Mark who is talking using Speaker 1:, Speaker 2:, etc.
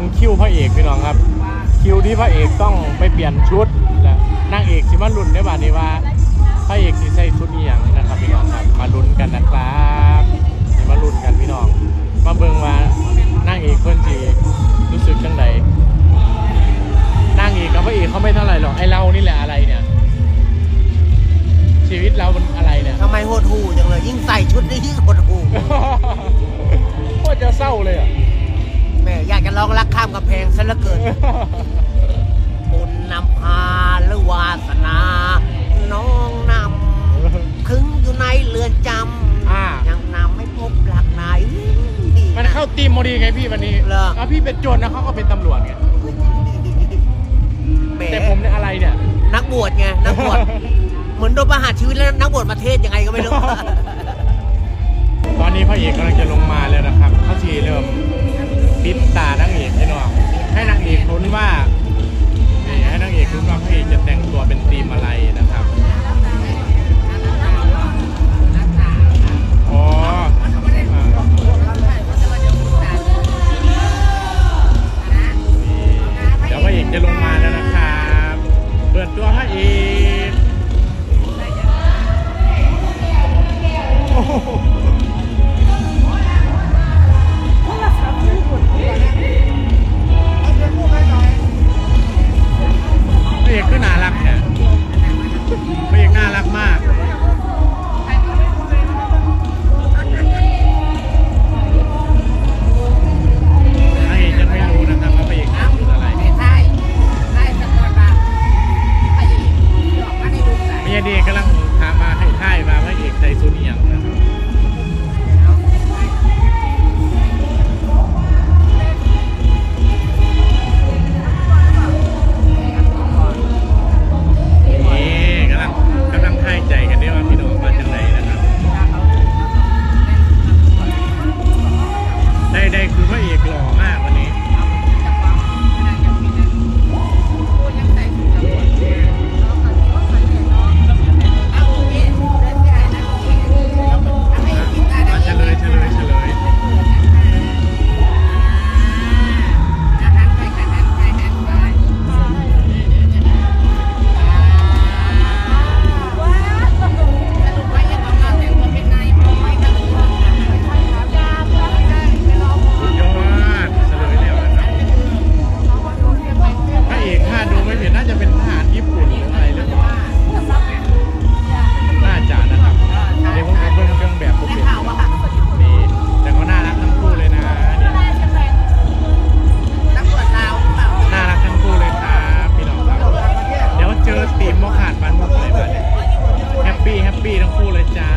Speaker 1: งคิวพระเอกพี่น้องครับ คิวที่พระเอกต้องไปเปลี่ยนชุดและนางเอกสิมาลุ้นได้บ้านี้ว่าพระเอกสิใส่ชุดอีหยังนะครับพี่น้องครับมาลุ้นกันนะครับสิมาลุ้นกันพี่น้อง มาเบิ่งว่านางเอกเพิ่นสิรู้สึกจังใดนางเอกกับพระเอกเขาไม่เท่าไหร่หรอกไอเรานี่แหละอะไรเนี่ย ชีวิตเรามันอะไรเนี่ย
Speaker 2: ทำไมโหดหูจังเลยยิ่งใส่ชุดนี้ยิ่งโหดหู
Speaker 1: โคตรจะเศร้าเลยอะ
Speaker 2: แม่อยากจะลองรักข้ามกำแพงซะเหลือเกินบุญนำพาหรือวาสนา น้องนำคึงอยู่ในเรือนจ
Speaker 1: อ่าำ
Speaker 2: ยังนำไม่พบหลักไหนดี
Speaker 1: มันเข้าตีมโมดีไงพี่วันนี้
Speaker 2: เหรอ
Speaker 1: อะพี่เป็นโจรนะเขาก็เป็นตำรวจไง
Speaker 2: แหม
Speaker 1: แต่ผมเนี่ยอะไรเนี่ย
Speaker 2: นักบวชไงนักบวชเหมือนโดนประหารชีวิตแล้วนักบวชมาเทศยังไงก็ไม่รู้
Speaker 1: ตอนนี้พระเอกกำลังจะลงมาแล้วนะครับเขาทีเริ่มปิดต ลงมาแล้วนะครับเปิดตัวพระเอกโอ้โห ปีโมขาดบ้านโมอะไรบ้านเนี่ยแฮปปี้แฮปปี้ทั้งคู่เลยจ้า